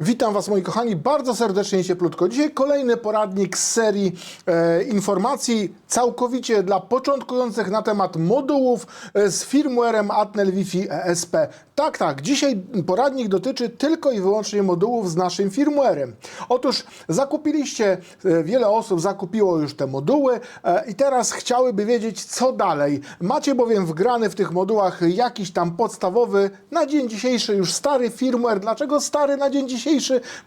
Witam Was moi kochani bardzo serdecznie i cieplutko. Dzisiaj kolejny poradnik z serii e, informacji całkowicie dla początkujących na temat modułów e, z firmwarem Atnel Wi-Fi ESP. Tak, tak, dzisiaj poradnik dotyczy tylko i wyłącznie modułów z naszym firmwarem. Otóż zakupiliście, e, wiele osób zakupiło już te moduły e, i teraz chciałyby wiedzieć co dalej. Macie bowiem wgrany w tych modułach jakiś tam podstawowy, na dzień dzisiejszy już stary firmware. Dlaczego stary na dzień dzisiejszy?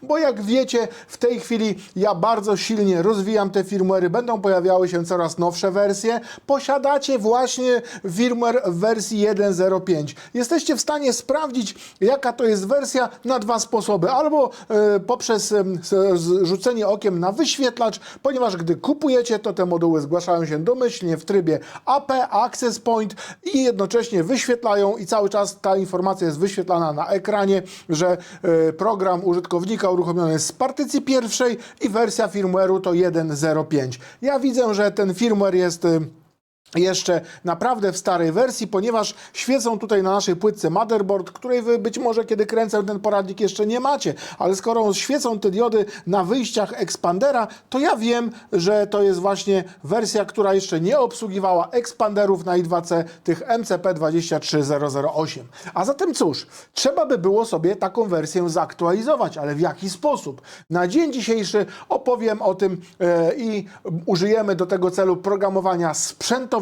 Bo jak wiecie, w tej chwili ja bardzo silnie rozwijam te firmware'y, będą pojawiały się coraz nowsze wersje. Posiadacie właśnie firmware w wersji 1.05. Jesteście w stanie sprawdzić, jaka to jest wersja na dwa sposoby. Albo e, poprzez z- rzucenie okiem na wyświetlacz, ponieważ gdy kupujecie, to te moduły zgłaszają się domyślnie w trybie AP, Access Point i jednocześnie wyświetlają i cały czas ta informacja jest wyświetlana na ekranie, że e, program użytkownika uruchomiony jest z partycji pierwszej i wersja firmware'u to 1.05. Ja widzę, że ten firmware jest... jeszcze naprawdę w starej wersji, ponieważ świecą tutaj na naszej płytce motherboard, której wy być może kiedy kręcę ten poradnik jeszcze nie macie, ale skoro świecą te diody na wyjściach Expandera, to ja wiem, że to jest właśnie wersja, która jeszcze nie obsługiwała expanderów na I2C, tych MCP23008. A zatem cóż, trzeba by było sobie taką wersję zaktualizować, ale w jaki sposób? Na dzień dzisiejszy opowiem o tym e, i użyjemy do tego celu programowania sprzętowego.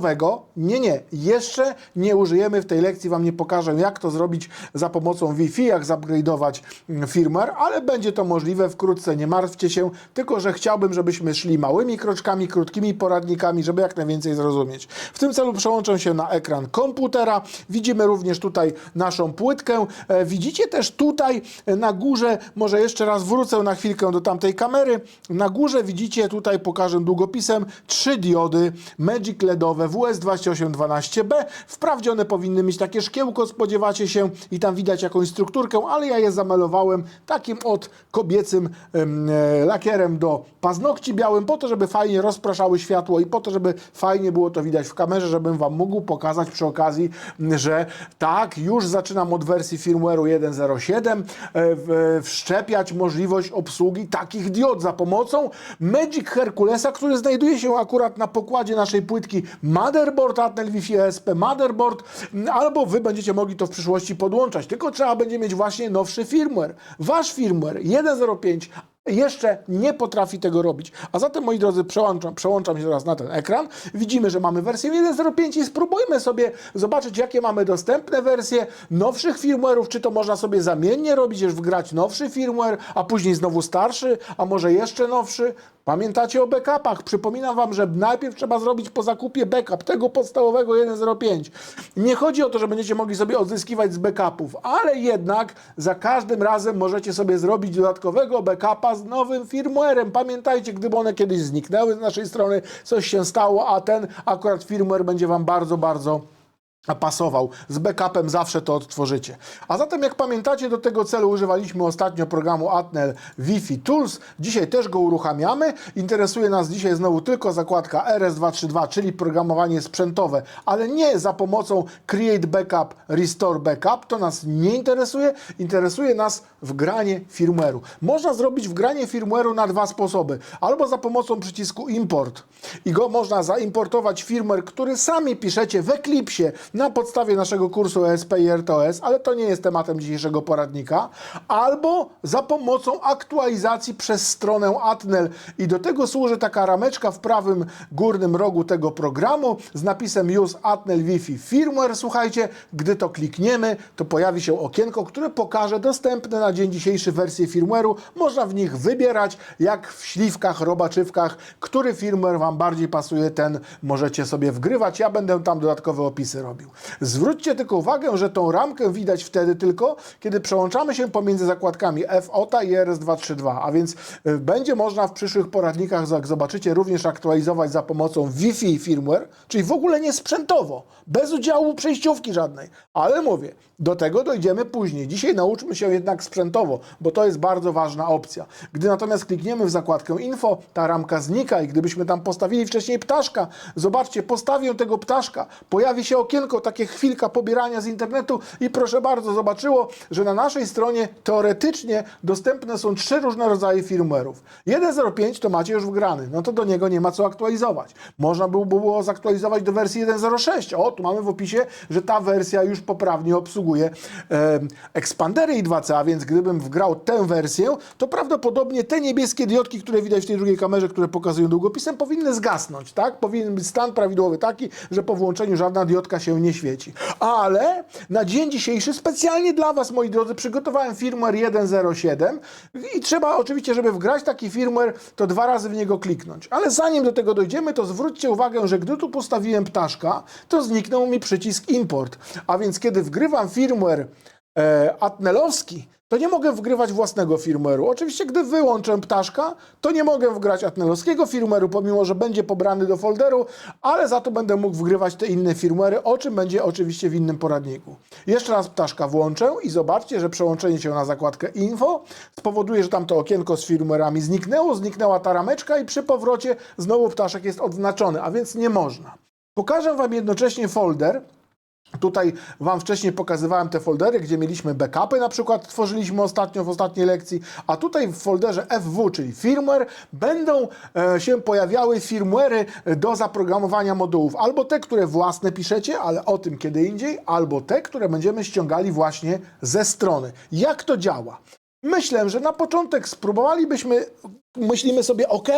Nie, nie, jeszcze nie użyjemy w tej lekcji, Wam nie pokażę jak to zrobić za pomocą Wi-Fi, jak zupgrade'ować mm, firmware, ale będzie to możliwe wkrótce, nie martwcie się, tylko że chciałbym, żebyśmy szli małymi kroczkami, krótkimi poradnikami, żeby jak najwięcej zrozumieć. W tym celu przełączę się na ekran komputera. Widzimy również tutaj naszą płytkę. E, Widzicie też tutaj e, na górze, może jeszcze raz wrócę na chwilkę do tamtej kamery. Na górze widzicie, tutaj pokażę długopisem, trzy diody Magic LEDowe WS2812B. Wprawdzie one powinny mieć takie szkiełko, spodziewacie się, i tam widać jakąś strukturkę, ale ja je zamalowałem takim od kobiecym e, lakierem do paznokci białym, po to, żeby fajnie rozpraszały światło i po to, żeby fajnie było to widać w kamerze, żebym Wam mógł pokazać przy okazji, że tak, już zaczynam od wersji firmware'u 1.07 e, w- wszczepiać możliwość obsługi takich diod za pomocą Magic Herculesa, który znajduje się akurat na pokładzie naszej płytki Motherboard Atnel Wi-Fi ESP Motherboard, m, albo Wy będziecie mogli to w przyszłości podłączać, tylko trzeba będzie mieć właśnie nowszy firmware. Wasz firmware 1.05 jeszcze nie potrafi tego robić. A zatem, moi drodzy, przełączam, przełączam się teraz na ten ekran. Widzimy, że mamy wersję 1.05 i spróbujmy sobie zobaczyć, jakie mamy dostępne wersje nowszych firmware'ów. Czy to można sobie zamiennie robić, już wgrać nowszy firmware, a później znowu starszy, a może jeszcze nowszy. Pamiętacie o backupach? Przypominam Wam, że najpierw trzeba zrobić po zakupie backup tego podstawowego 1.05. Nie chodzi o to, że będziecie mogli sobie odzyskiwać z backupów, ale jednak za każdym razem możecie sobie zrobić dodatkowego backupa z nowym firmwarem. Pamiętajcie, gdyby one kiedyś zniknęły z naszej strony, coś się stało, a ten akurat firmware będzie Wam bardzo, bardzo pasował. Z backupem zawsze to odtworzycie. A zatem, jak pamiętacie, do tego celu używaliśmy ostatnio programu Atnel Wi-Fi Tools. Dzisiaj też go uruchamiamy. Interesuje nas dzisiaj znowu tylko zakładka RS232, czyli programowanie sprzętowe, ale nie za pomocą Create Backup, Restore Backup. To nas nie interesuje. Interesuje nas wgranie firmware'u. Można zrobić wgranie firmware'u na dwa sposoby. Albo za pomocą przycisku Import i go można zaimportować firmware, który sami piszecie w Eclipsie na podstawie naszego kursu ESP i RTOS, ale to nie jest tematem dzisiejszego poradnika, albo za pomocą aktualizacji przez stronę Atnel i do tego służy taka rameczka w prawym górnym rogu tego programu z napisem Use Atnel Wi-Fi Firmware. Słuchajcie, gdy to klikniemy, to pojawi się okienko, które pokaże dostępne na dzień dzisiejszy wersje firmware'u. Można w nich wybierać, jak w śliwkach, robaczywkach, który firmware Wam bardziej pasuje, ten możecie sobie wgrywać. Ja będę tam dodatkowe opisy robił. Zwróćcie tylko uwagę, że tą ramkę widać wtedy tylko, kiedy przełączamy się pomiędzy zakładkami FOTA i RS232, a więc y, będzie można w przyszłych poradnikach, jak zobaczycie, również aktualizować za pomocą Wi-Fi firmware, czyli w ogóle nie sprzętowo, bez udziału przejściówki żadnej. Ale mówię, do tego dojdziemy później. Dzisiaj nauczmy się jednak sprzętowo, bo to jest bardzo ważna opcja. Gdy natomiast klikniemy w zakładkę info, ta ramka znika i gdybyśmy tam postawili wcześniej ptaszka, zobaczcie, postawię tego ptaszka, pojawi się okienko takie chwilka pobierania z internetu i proszę bardzo, zobaczyło, że na naszej stronie teoretycznie dostępne są trzy różne rodzaje firmware'ów. 1.05 to macie już wgrany, no to do niego nie ma co aktualizować. Można by było zaktualizować do wersji 1.06. O, tu mamy w opisie, że ta wersja już poprawnie obsługuje e, ekspandery i 2C, a więc gdybym wgrał tę wersję, to prawdopodobnie te niebieskie diodki, które widać w tej drugiej kamerze, które pokazują długopisem, powinny zgasnąć, tak? Powinien być stan prawidłowy taki, że po włączeniu żadna diodka się nie świeci. Ale na dzień dzisiejszy specjalnie dla Was, moi drodzy, przygotowałem firmware 1.07 i trzeba oczywiście, żeby wgrać taki firmware, to dwa razy w niego kliknąć. Ale zanim do tego dojdziemy, to zwróćcie uwagę, że gdy tu postawiłem ptaszka, to zniknął mi przycisk import. A więc kiedy wgrywam firmware e, atnelowski, to nie mogę wgrywać własnego firmware'u. Oczywiście, gdy wyłączę ptaszka, to nie mogę wgrać atnelowskiego firmware'u, pomimo, że będzie pobrany do folderu, ale za to będę mógł wgrywać te inne firmware'y, o czym będzie oczywiście w innym poradniku. Jeszcze raz ptaszka włączę i zobaczcie, że przełączenie się na zakładkę info spowoduje, że tam to okienko z firmware'ami zniknęło, zniknęła ta rameczka i przy powrocie znowu ptaszek jest odznaczony, a więc nie można. Pokażę Wam jednocześnie folder, Tutaj Wam wcześniej pokazywałem te foldery, gdzie mieliśmy backupy, na przykład tworzyliśmy ostatnio w ostatniej lekcji, a tutaj w folderze FW, czyli firmware, będą e, się pojawiały firmware'y do zaprogramowania modułów. Albo te, które własne piszecie, ale o tym kiedy indziej, albo te, które będziemy ściągali właśnie ze strony. Jak to działa? Myślę, że na początek spróbowalibyśmy, myślimy sobie, ok,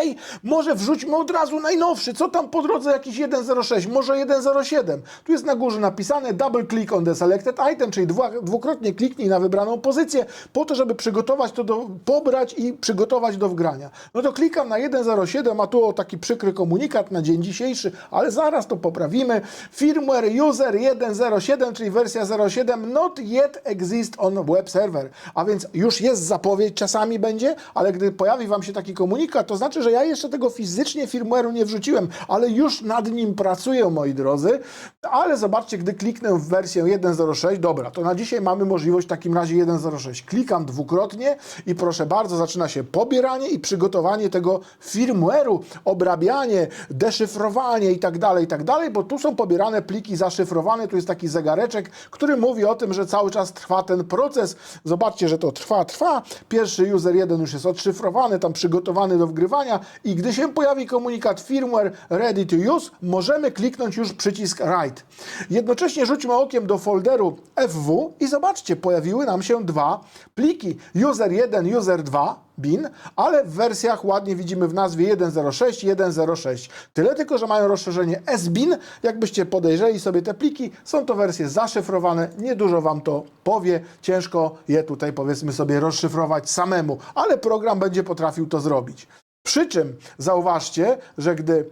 może wrzućmy od razu najnowszy, co tam po drodze jakiś 1.06, może 1.07. Tu jest na górze napisane double click on the selected item, czyli dwa, dwukrotnie kliknij na wybraną pozycję, po to, żeby przygotować to do, pobrać i przygotować do wgrania. No to klikam na 1.07, a tu o taki przykry komunikat na dzień dzisiejszy, ale zaraz to poprawimy. Firmware user 1.07, czyli wersja 0.7, not yet exist on web server. A więc już jest zapowiedź, czasami będzie, ale gdy pojawi Wam się taki komunikat, to znaczy, że ja jeszcze tego fizycznie firmware'u nie wrzuciłem, ale już nad nim pracuję, moi drodzy. Ale zobaczcie, gdy kliknę w wersję 1.06, dobra, to na dzisiaj mamy możliwość w takim razie 1.06. Klikam dwukrotnie i proszę bardzo, zaczyna się pobieranie i przygotowanie tego firmware'u, obrabianie, deszyfrowanie i tak dalej, i tak dalej, bo tu są pobierane pliki zaszyfrowane, tu jest taki zegareczek, który mówi o tym, że cały czas trwa ten proces. Zobaczcie, że to trwa, trwa. Pierwszy user 1 już jest odszyfrowany, tam przygotowany do wgrywania i gdy się pojawi komunikat firmware ready to use, możemy kliknąć już przycisk write. Jednocześnie rzućmy okiem do folderu FW i zobaczcie, pojawiły nam się dwa pliki. User 1, user 2, bin, ale w wersjach ładnie widzimy w nazwie 1.06 1.06. Tyle tylko, że mają rozszerzenie SBIN. Jakbyście podejrzeli sobie te pliki, są to wersje zaszyfrowane, niedużo Wam to powie, ciężko je tutaj powiedzmy sobie rozszyfrować samemu, ale program będzie potrafił to zrobić. Przy czym zauważcie, że gdy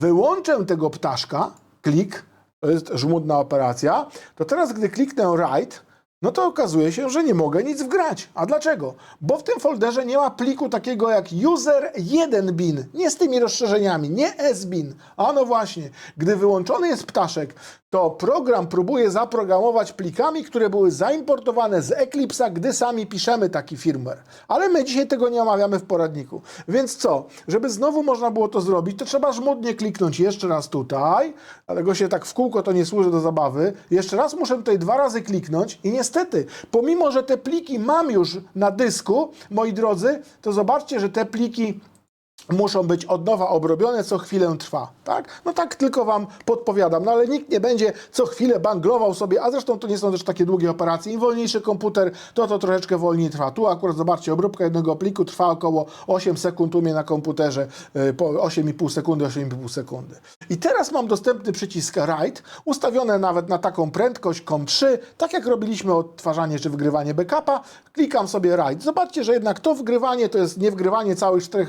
wyłączę tego ptaszka, klik, to jest żmudna operacja, to teraz gdy kliknę write, no to okazuje się, że nie mogę nic wgrać. A dlaczego? Bo w tym folderze nie ma pliku takiego jak user1bin, nie z tymi rozszerzeniami, nie sbin. A no właśnie, gdy wyłączony jest ptaszek, to program próbuje zaprogramować plikami, które były zaimportowane z Eclipse'a, gdy sami piszemy taki firmware. Ale my dzisiaj tego nie omawiamy w poradniku. Więc co? Żeby znowu można było to zrobić, to trzeba żmudnie kliknąć jeszcze raz tutaj, dlatego się tak w kółko to nie służy do zabawy. Jeszcze raz muszę tutaj dwa razy kliknąć i niestety, pomimo, że te pliki mam już na dysku, moi drodzy, to zobaczcie, że te pliki muszą być od nowa obrobione, co chwilę trwa, tak? No tak tylko Wam podpowiadam, no ale nikt nie będzie co chwilę banglował sobie, a zresztą to nie są też takie długie operacje. Im wolniejszy komputer, to to troszeczkę wolniej trwa. Tu akurat zobaczcie, obróbka jednego pliku trwa około 8 sekund u mnie na komputerze, y, po 8,5 sekundy, 8,5 sekundy. I teraz mam dostępny przycisk Write, ustawione nawet na taką prędkość COM3, tak jak robiliśmy odtwarzanie czy wgrywanie backupa, klikam sobie Write. Zobaczcie, że jednak to wgrywanie to jest nie wgrywanie całych 4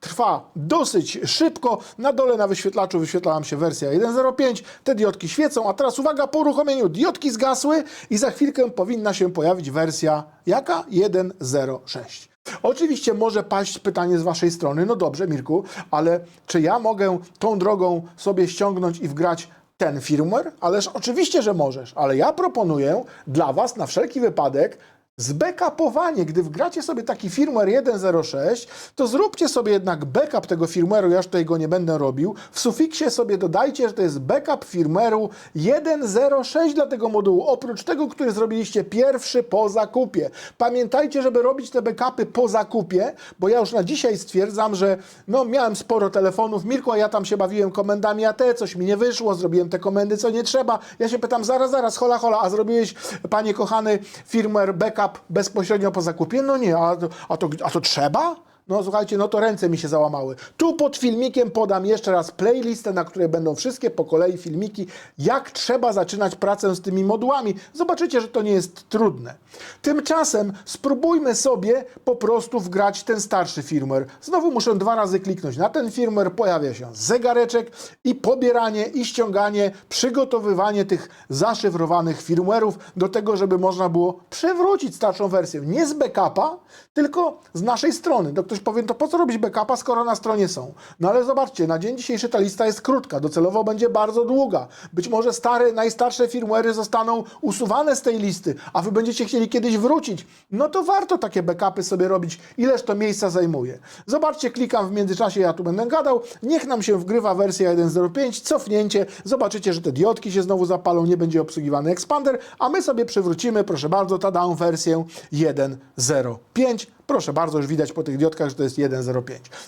trwa dosyć szybko. Na dole na wyświetlaczu wyświetla nam się wersja 1.05, te diodki świecą, a teraz uwaga, po uruchomieniu diodki zgasły i za chwilkę powinna się pojawić wersja jaka? 1.06. Oczywiście może paść pytanie z Waszej strony, no dobrze Mirku, ale czy ja mogę tą drogą sobie ściągnąć i wgrać ten firmware? Ależ oczywiście, że możesz, ale ja proponuję dla Was na wszelki wypadek Zbackupowanie, gdy wgracie sobie taki firmware 1.06, to zróbcie sobie jednak backup tego firmware'u, ja już tutaj go nie będę robił. W sufiksie sobie dodajcie, że to jest backup firmware'u 1.06 dla tego modułu, oprócz tego, który zrobiliście pierwszy po zakupie. Pamiętajcie, żeby robić te backupy po zakupie, bo ja już na dzisiaj stwierdzam, że no miałem sporo telefonów, Mirko, a ja tam się bawiłem komendami AT, coś mi nie wyszło, zrobiłem te komendy, co nie trzeba. Ja się pytam, zaraz, zaraz, hola, hola, a zrobiłeś, panie kochany, firmware backup bezpośrednio po zakupie? No nie, a a to, a to trzeba? No słuchajcie, no to ręce mi się załamały. Tu pod filmikiem podam jeszcze raz playlistę, na której będą wszystkie po kolei filmiki, jak trzeba zaczynać pracę z tymi modułami. Zobaczycie, że to nie jest trudne. Tymczasem spróbujmy sobie po prostu wgrać ten starszy firmware. Znowu muszę dwa razy kliknąć na ten firmware, pojawia się zegareczek i pobieranie i ściąganie, przygotowywanie tych zaszyfrowanych firmware'ów do tego, żeby można było przywrócić starszą wersję. Nie z backupa, tylko z naszej strony. To ktoś powie, to po co robić backupa, skoro na stronie są? No ale zobaczcie, na dzień dzisiejszy ta lista jest krótka, docelowo będzie bardzo długa. Być może stare, najstarsze firmware'y zostaną usuwane z tej listy, a wy będziecie chcieli kiedyś wrócić. No to warto takie backupy sobie robić, ileż to miejsca zajmuje. Zobaczcie, klikam w międzyczasie, ja tu będę gadał, niech nam się wgrywa wersja 1.05, cofnięcie, zobaczycie, że te diodki się znowu zapalą, nie będzie obsługiwany expander, a my sobie przywrócimy, proszę bardzo, tada wersję 1.05. Proszę bardzo, już widać po tych diodkach, że to jest 1.05.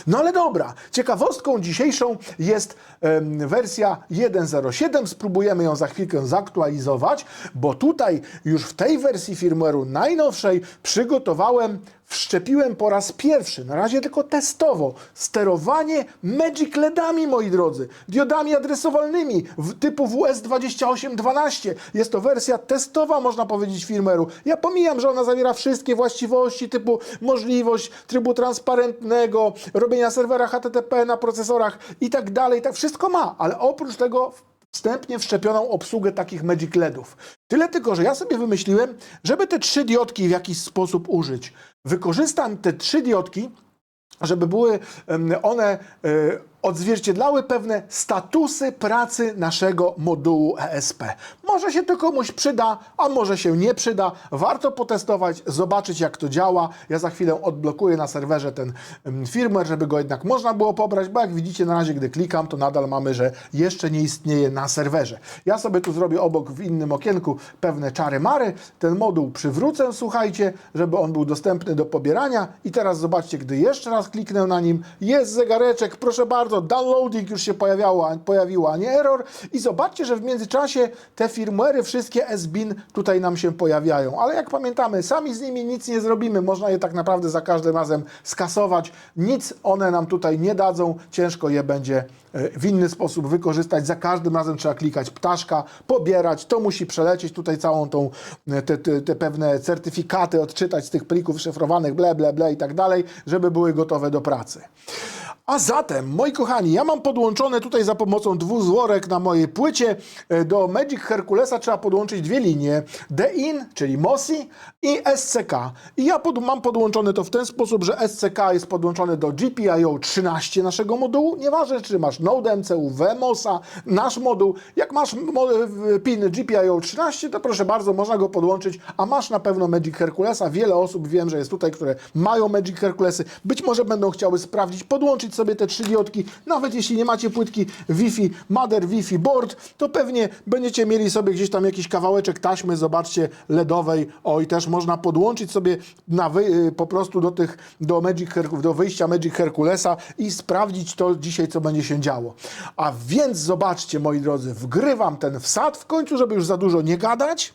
No ale dobra, ciekawostką dzisiejszą jest em, wersja 1.07. Spróbujemy ją za chwilkę zaktualizować, bo tutaj już w tej wersji firmware'u najnowszej przygotowałem wszczepiłem po raz pierwszy, na razie tylko testowo, sterowanie Magic LEDami, moi drodzy, diodami adresowalnymi typu WS2812. Jest to wersja testowa, można powiedzieć, firmware'u. Ja pomijam, że ona zawiera wszystkie właściwości typu możliwość trybu transparentnego, robienia serwera HTTP na procesorach i tak dalej, tak wszystko ma, ale oprócz tego wstępnie wszczepioną obsługę takich Magic LEDów. Tyle tylko, że ja sobie wymyśliłem, żeby te trzy diodki w jakiś sposób użyć. Wykorzystam te trzy diodki, żeby były one e, odzwierciedlały pewne statusy pracy naszego modułu ESP. Może się to komuś przyda, a może się nie przyda. Warto potestować, zobaczyć jak to działa. Ja za chwilę odblokuję na serwerze ten em, firmware, żeby go jednak można było pobrać, bo jak widzicie na razie, gdy klikam, to nadal mamy, że jeszcze nie istnieje na serwerze. Ja sobie tu zrobię obok w innym okienku pewne czary mary. Ten moduł przywrócę, słuchajcie, żeby on był dostępny do pobierania. I teraz zobaczcie, gdy jeszcze raz kliknę na nim, jest zegareczek, proszę bardzo, downloading już się pojawiało, pojawiło, a nie error. I zobaczcie, że w międzyczasie te firmware'y, wszystkie SBIN tutaj nam się pojawiają. Ale jak pamiętamy, sami z nimi nic nie zrobimy. Można je tak naprawdę za każdym razem skasować. Nic one nam tutaj nie dadzą. Ciężko je będzie e, w inny sposób wykorzystać. Za każdym razem trzeba klikać ptaszka, pobierać. To musi przelecieć tutaj całą tą, e, te, te, te pewne certyfikaty, odczytać z tych plików szyfrowanych, ble, ble, ble i tak dalej, żeby były gotowe do pracy. A zatem, moi kochani, ja mam podłączone tutaj za pomocą dwóch złorek na mojej płycie e, do Magic Herculesa trzeba podłączyć dwie linie. DIN, czyli MOSI i SCK. I ja pod, mam podłączone to w ten sposób, że SCK jest podłączony do GPIO 13 naszego modułu. Nieważne, czy masz Node MCU, VMOSa, nasz moduł. Jak masz w- pin GPIO 13, to proszę bardzo, można go podłączyć, a masz na pewno Magic Herculesa. Wiele osób wiem, że jest tutaj, które mają Magic Herculesy. Być może będą chciały sprawdzić, podłączyć sobie te trzy diodki. Nawet jeśli nie macie płytki Wi-Fi, Mother Wi-Fi Board, to pewnie będziecie mieli sobie gdzieś tam jakiś kawałeczek taśmy, zobaczcie, LEDowej. O, i też można podłączyć sobie na y, po prostu do tych, do Magic Herc- do wyjścia Magic Herculesa i sprawdzić to dzisiaj, co będzie się działo. A więc zobaczcie, moi drodzy, wgrywam ten wsad w końcu, żeby już za dużo nie gadać.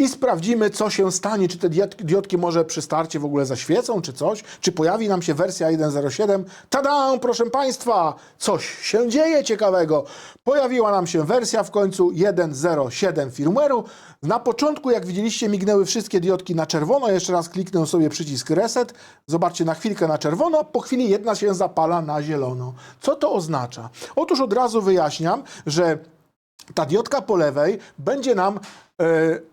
I sprawdzimy, co się stanie, czy te diod- diodki może przy starcie w ogóle zaświecą, czy coś, czy pojawi nam się wersja 1.07. Tada, proszę Państwa, coś się dzieje ciekawego. Pojawiła nam się wersja w końcu 1.07 firmware'u. Na początku, jak widzieliście, mignęły wszystkie diodki na czerwono. Jeszcze raz kliknę sobie przycisk reset. Zobaczcie na chwilkę na czerwono, po chwili jedna się zapala na zielono. Co to oznacza? Otóż od razu wyjaśniam, że ta diodka po lewej będzie nam e,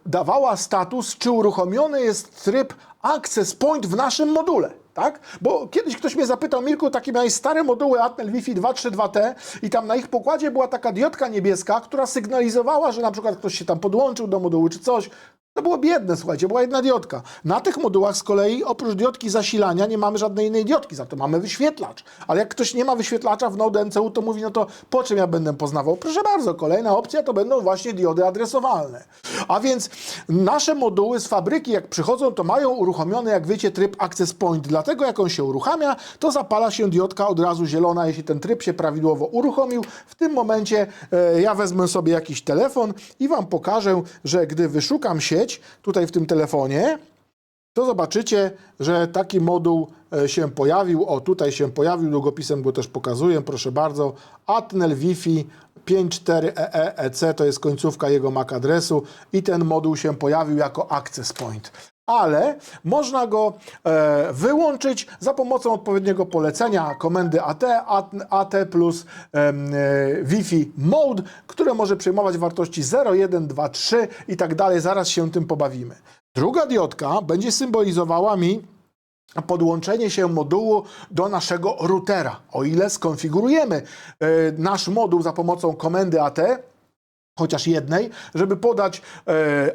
dawała status, czy uruchomiony jest tryb Access Point w naszym module. Tak? Bo kiedyś ktoś mnie zapytał, Mirku, takie miałeś stare moduły Atmel Wi-Fi 232T i tam na ich pokładzie była taka diodka niebieska, która sygnalizowała, że na przykład ktoś się tam podłączył do modułu czy coś. To było biedne, słuchajcie, była jedna diodka. Na tych modułach z kolei oprócz diodki zasilania nie mamy żadnej innej diodki, za to mamy wyświetlacz. Ale jak ktoś nie ma wyświetlacza w Node MCU, to mówi, no to po czym ja będę poznawał? Proszę bardzo, kolejna opcja to będą właśnie diody adresowalne. A więc nasze moduły z fabryki, jak przychodzą, to mają uruchomiony, jak wiecie, tryb Access Point. Dlatego jak on się uruchamia, to zapala się diodka od razu zielona, jeśli ten tryb się prawidłowo uruchomił. W tym momencie e, ja wezmę sobie jakiś telefon i Wam pokażę, że gdy wyszukam sieć tutaj w tym telefonie, to zobaczycie, że taki moduł e, się pojawił. O, tutaj się pojawił, długopisem go też pokazuję, proszę bardzo. Atnel Wi-Fi 54EEC to jest końcówka jego MAC adresu i ten moduł się pojawił jako Access Point. Ale można go e, wyłączyć za pomocą odpowiedniego polecenia komendy AT, AT, AT plus e, Wi-Fi Mode, które może przyjmować wartości 0, 1, 2, 3 i tak dalej. Zaraz się tym pobawimy. Druga diodka będzie symbolizowała mi podłączenie się modułu do naszego routera. O ile skonfigurujemy e, nasz moduł za pomocą komendy AT, chociaż jednej, żeby podać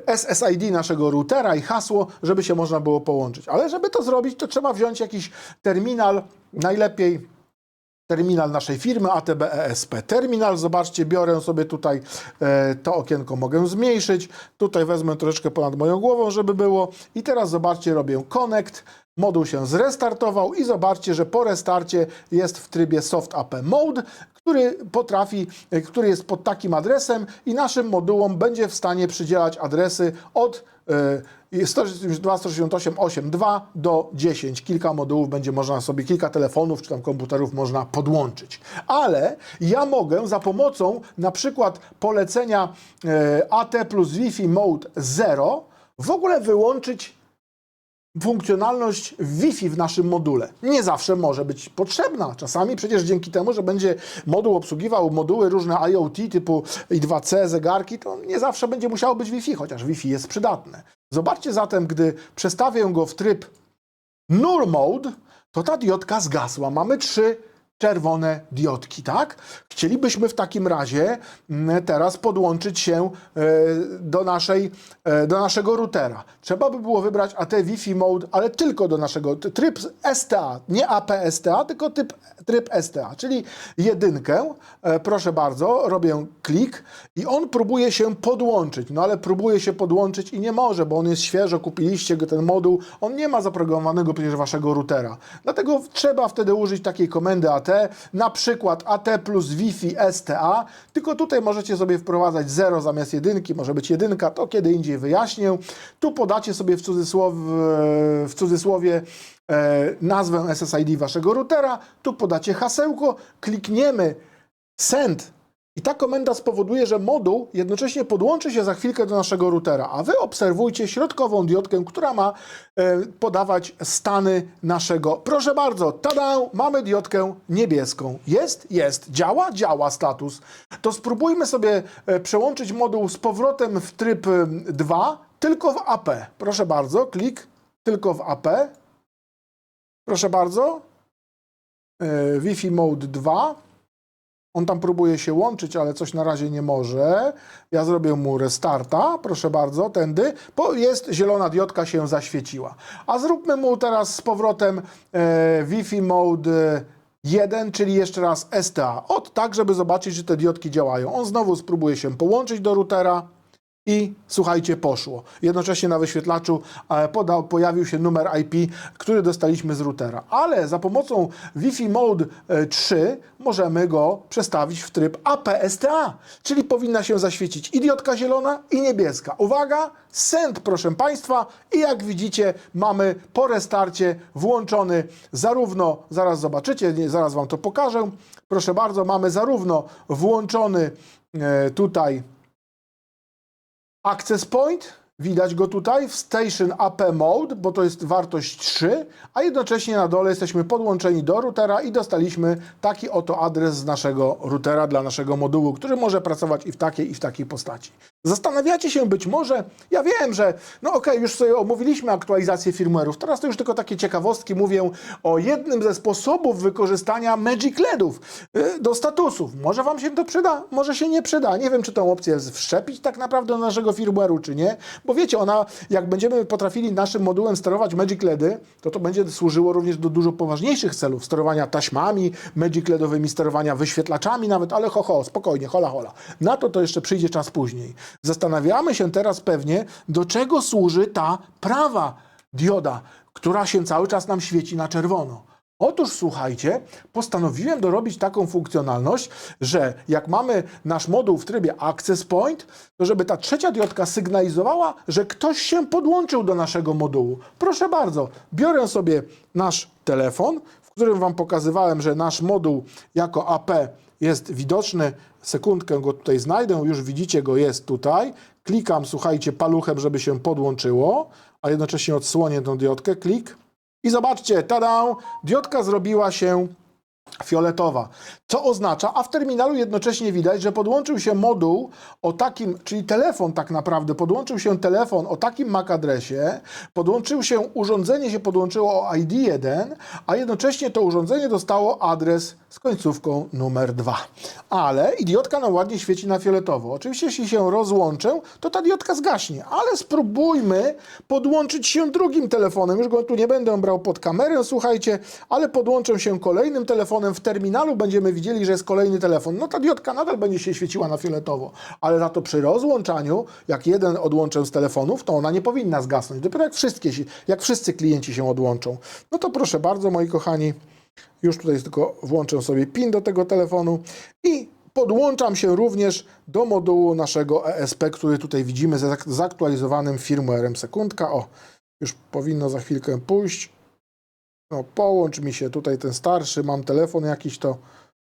e, SSID naszego routera i hasło, żeby się można było połączyć. Ale żeby to zrobić, to trzeba wziąć jakiś terminal, najlepiej terminal naszej firmy ATB ESP. Terminal, zobaczcie, biorę sobie tutaj e, to okienko, mogę zmniejszyć. Tutaj wezmę troszeczkę ponad moją głową, żeby było. I teraz zobaczcie, robię connect. Moduł się zrestartował i zobaczcie, że po restarcie jest w trybie Soft AP Mode, który potrafi, e, który jest pod takim adresem i naszym modułom będzie w stanie przydzielać adresy od e, 192.168.8.2 do 10. Kilka modułów będzie można sobie, kilka telefonów czy tam komputerów można podłączyć. Ale ja mogę za pomocą na przykład polecenia e, AT plus Wi-Fi Mode 0 w ogóle wyłączyć funkcjonalność Wi-Fi w naszym module. Nie zawsze może być potrzebna. Czasami przecież dzięki temu, że będzie moduł obsługiwał moduły różne IoT typu I2C, zegarki, to nie zawsze będzie musiało być Wi-Fi, chociaż Wi-Fi jest przydatne. Zobaczcie zatem, gdy przestawię go w tryb Null Mode, to ta diodka zgasła. Mamy trzy czerwone diodki, tak? Chcielibyśmy w takim razie mm, teraz podłączyć się e, do, naszej, e, do naszego routera. Trzeba by było wybrać AT Wi-Fi Mode, ale tylko do naszego tryb STA, nie APSTA, tylko typ, tryb STA, czyli jedynkę. E, Proszę bardzo, robię klik i on próbuje się podłączyć, no ale próbuje się podłączyć i nie może, bo on jest świeżo, kupiliście go ten moduł, on nie ma zaprogramowanego przecież waszego routera. Dlatego trzeba wtedy użyć takiej komendy AT, na przykład AT plus Wi-Fi STA, tylko tutaj możecie sobie wprowadzać 0 zamiast jedynki, może być jedynka, to kiedy indziej wyjaśnię. Tu podacie sobie w, cudzysłow, w cudzysłowie e, nazwę SSID waszego routera, tu podacie hasełko, klikniemy send i ta komenda spowoduje, że moduł jednocześnie podłączy się za chwilkę do naszego routera, a wy obserwujcie środkową diodkę, która ma e, podawać stany naszego. Proszę bardzo, tada, mamy diodkę niebieską. Jest? Jest. Działa? Działa status. To spróbujmy sobie e, przełączyć moduł z powrotem w tryb e, 2, tylko w AP. Proszę bardzo, klik, tylko w AP. Proszę bardzo. E, Wi-Fi Mode 2. On tam próbuje się łączyć, ale coś na razie nie może. Ja zrobię mu restarta, proszę bardzo, tędy. Bo jest zielona diodka się zaświeciła. A zróbmy mu teraz z powrotem e, Wi-Fi Mode 1, czyli jeszcze raz STA. Od tak, żeby zobaczyć, że te diodki działają. On znowu spróbuje się połączyć do routera. I słuchajcie, poszło. Jednocześnie na wyświetlaczu e, podał, pojawił się numer IP, który dostaliśmy z routera. Ale za pomocą Wi-Fi Mode e, 3 możemy go przestawić w tryb APSTA, czyli powinna się zaświecić idiotka zielona i niebieska. Uwaga, send proszę Państwa i jak widzicie mamy po restarcie włączony zarówno, zaraz zobaczycie, zaraz Wam to pokażę, proszę bardzo, mamy zarówno włączony e, tutaj Access Point, widać go tutaj w Station AP Mode, bo to jest wartość 3, a jednocześnie na dole jesteśmy podłączeni do routera i dostaliśmy taki oto adres z naszego routera dla naszego modułu, który może pracować i w takiej, i w takiej postaci. Zastanawiacie się być może, ja wiem, że no okej, już sobie omówiliśmy aktualizację firmware'ów, teraz to już tylko takie ciekawostki mówię o jednym ze sposobów wykorzystania Magic LEDów y, do statusów. Może Wam się to przyda, może się nie przyda. Nie wiem, czy tą opcję wszczepić tak naprawdę do naszego firmware'u, czy nie, bo wiecie, ona, jak będziemy potrafili naszym modułem sterować Magic LEDy, to to będzie służyło również do dużo poważniejszych celów, sterowania taśmami Magic LEDowymi, sterowania wyświetlaczami nawet, ale ho, ho, spokojnie, hola, hola. Na to to jeszcze przyjdzie czas później. Zastanawiamy się teraz pewnie, do czego służy ta prawa dioda, która się cały czas nam świeci na czerwono. Otóż słuchajcie, postanowiłem dorobić taką funkcjonalność, że jak mamy nasz moduł w trybie Access Point, to żeby ta trzecia diodka sygnalizowała, że ktoś się podłączył do naszego modułu. Proszę bardzo, biorę sobie nasz telefon, w którym Wam pokazywałem, że nasz moduł jako AP jest widoczny. Sekundkę go tutaj znajdę, już widzicie go, jest tutaj. Klikam, słuchajcie, paluchem, żeby się podłączyło, a jednocześnie odsłonię tą diodkę. Klik. I zobaczcie, tada! Diodka zrobiła się fioletowa. Co oznacza, a w terminalu jednocześnie widać, że podłączył się moduł o takim, czyli telefon tak naprawdę, podłączył się telefon o takim MAC adresie, podłączył się, urządzenie się podłączyło o ID1, a jednocześnie to urządzenie dostało adres z końcówką numer 2. Ale i diodka nam ładnie świeci na fioletowo. Oczywiście jeśli się rozłączę, to ta diodka zgaśnie, ale spróbujmy podłączyć się drugim telefonem. Już go tu nie będę brał pod kamerę, słuchajcie, ale podłączę się kolejnym telefonem. W terminalu będziemy widzieli, że jest kolejny telefon. No ta diodka nadal będzie się świeciła na fioletowo, ale za to przy rozłączaniu, jak jeden odłączę z telefonów, to ona nie powinna zgasnąć. Dopiero jak wszystkie, jak wszyscy klienci się odłączą. No to proszę bardzo, moi kochani, już tutaj tylko włączę sobie PIN do tego telefonu i podłączam się również do modułu naszego ESP, który tutaj widzimy z zak- zaktualizowanym firmwarem. Sekundka, o, już powinno za chwilkę pójść. No, połącz mi się tutaj ten starszy, mam telefon jakiś to.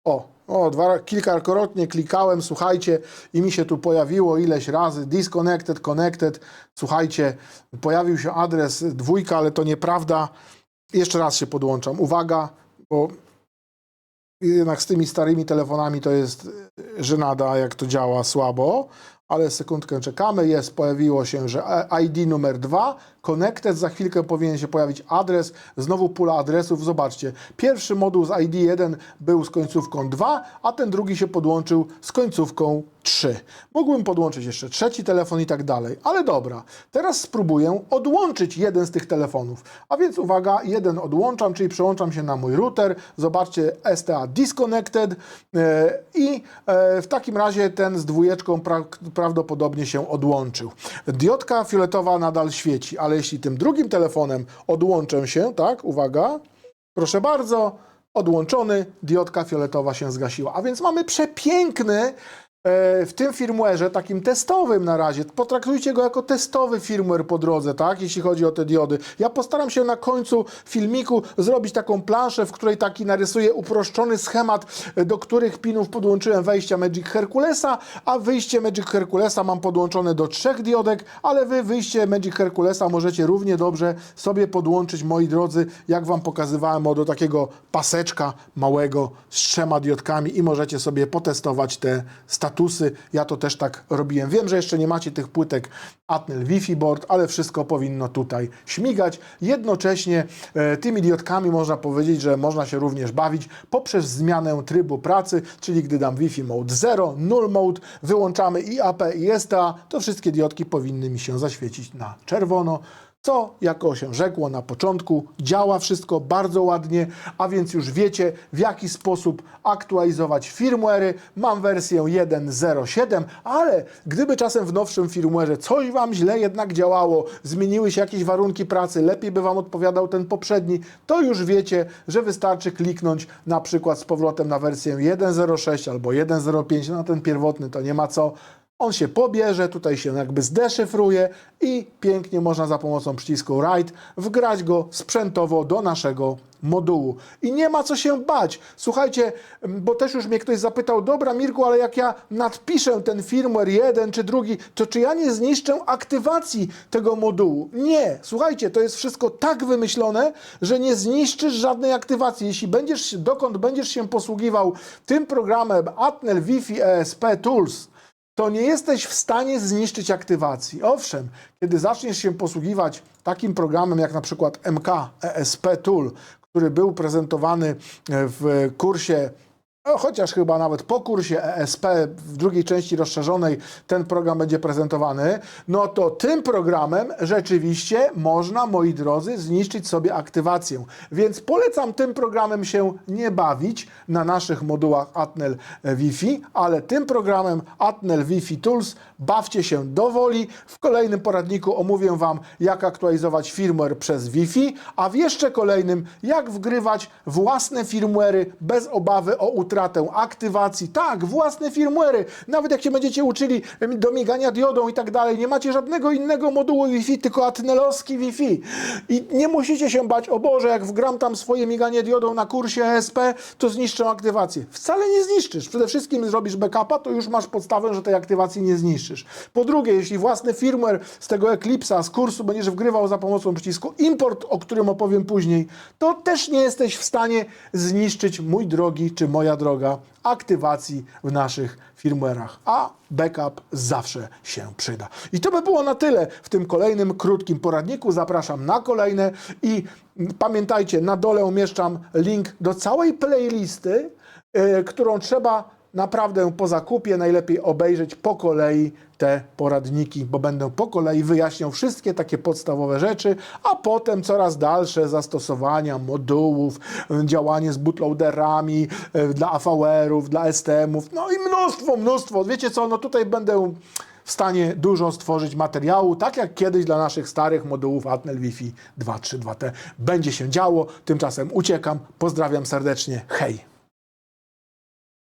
O, o, dwa, kilkakrotnie klikałem, słuchajcie, i mi się tu pojawiło ileś razy disconnected, connected. Słuchajcie, pojawił się adres dwójka, ale to nieprawda. Jeszcze raz się podłączam. Uwaga, bo jednak z tymi starymi telefonami to jest żenada, jak to działa słabo. Ale sekundkę czekamy. Jest, pojawiło się, że ID numer 2, connected. Za chwilkę powinien się pojawić adres. Znowu pula adresów. Zobaczcie, pierwszy moduł z ID 1 był z końcówką 2, a ten drugi się podłączył z końcówką 3. Mógłbym podłączyć jeszcze trzeci telefon i tak dalej. Ale dobra, teraz spróbuję odłączyć jeden z tych telefonów. A więc uwaga, jeden odłączam, czyli przełączam się na mój router. Zobaczcie, STA disconnected e, i e, w takim razie ten z dwójeczką pra prawdopodobnie się odłączył. Diodka fioletowa nadal świeci, ale jeśli tym drugim telefonem odłączę się, tak, uwaga, proszę bardzo, odłączony, diodka fioletowa się zgasiła. A więc mamy przepiękny w tym firmware'ze, takim testowym na razie, potraktujcie go jako testowy firmware po drodze, tak, jeśli chodzi o te diody. Ja postaram się na końcu filmiku zrobić taką planszę, w której taki narysuję uproszczony schemat, e, do których pinów podłączyłem wejścia Magic Herculesa, a wyjście Magic Herculesa mam podłączone do trzech diodek, ale wy wyjście Magic Herculesa możecie równie dobrze sobie podłączyć, moi drodzy, jak wam pokazywałem, o do takiego paseczka małego z trzema diodkami i możecie sobie potestować te Ja to też tak robiłem. Wiem, że jeszcze nie macie tych płytek Atnel Wi-Fi board, ale wszystko powinno tutaj śmigać. Jednocześnie e, tymi diodkami można powiedzieć, że można się również bawić poprzez zmianę trybu pracy, czyli gdy dam Wi-Fi mode 0, null mode, wyłączamy i AP i STA, to wszystkie diodki powinny mi się zaświecić na czerwono. Co, jako się rzekło na początku, działa wszystko bardzo ładnie, a więc już wiecie w jaki sposób aktualizować firmware'y. Mam wersję 1.07, ale gdyby czasem w nowszym firmware'ze coś Wam źle jednak działało, zmieniły się jakieś warunki pracy, lepiej by Wam odpowiadał ten poprzedni, to już wiecie, że wystarczy kliknąć na przykład z powrotem na wersję 1.06 albo 1.05, na ten pierwotny to nie ma co. On się pobierze, tutaj się jakby zdeszyfruje i pięknie można za pomocą przycisku Write wgrać go sprzętowo do naszego modułu. I nie ma co się bać. Słuchajcie, bo też już mnie ktoś zapytał, dobra Mirku, ale jak ja nadpiszę ten firmware jeden czy drugi, to czy ja nie zniszczę aktywacji tego modułu? Nie. Słuchajcie, to jest wszystko tak wymyślone, że nie zniszczysz żadnej aktywacji. Jeśli będziesz, dokąd będziesz się posługiwał tym programem Atnel Wi-Fi ESP Tools, to nie jesteś w stanie zniszczyć aktywacji. Owszem, kiedy zaczniesz się posługiwać takim programem jak na przykład MK ESP Tool, który był prezentowany w kursie chociaż chyba nawet po kursie ESP w drugiej części rozszerzonej ten program będzie prezentowany, no to tym programem rzeczywiście można, moi drodzy, zniszczyć sobie aktywację. Więc polecam tym programem się nie bawić na naszych modułach Atnel Wi-Fi, ale tym programem Atnel Wi-Fi Tools bawcie się do woli. W kolejnym poradniku omówię Wam, jak aktualizować firmware przez Wi-Fi, a w jeszcze kolejnym, jak wgrywać własne firmware'y bez obawy o utratę aktywacji. Tak, własne firmware'y. Nawet jak się będziecie uczyli do migania diodą i tak dalej, nie macie żadnego innego modułu Wi-Fi, tylko atnelowski Wi-Fi. I nie musicie się bać, o Boże, jak wgram tam swoje miganie diodą na kursie ESP, to zniszczę aktywację. Wcale nie zniszczysz. Przede wszystkim zrobisz backupa, to już masz podstawę, że tej aktywacji nie zniszczysz. Po drugie, jeśli własny firmware z tego Eclipse'a, z kursu będziesz wgrywał za pomocą przycisku import, o którym opowiem później, to też nie jesteś w stanie zniszczyć, mój drogi czy moja droga, aktywacji w naszych firmware'ach. A backup zawsze się przyda. I to by było na tyle w tym kolejnym krótkim poradniku. Zapraszam na kolejne i pamiętajcie, na dole umieszczam link do całej playlisty, yy, którą trzeba naprawdę po zakupie najlepiej obejrzeć po kolei te poradniki, bo będę po kolei wyjaśniał wszystkie takie podstawowe rzeczy, a potem coraz dalsze zastosowania modułów, działanie z bootloaderami y, dla AVR-ów, dla STM-ów, no i mnóstwo, mnóstwo. Wiecie co, no tutaj będę w stanie dużo stworzyć materiału, tak jak kiedyś dla naszych starych modułów Atnel Wi-Fi 232T będzie się działo. Tymczasem uciekam, pozdrawiam serdecznie, hej!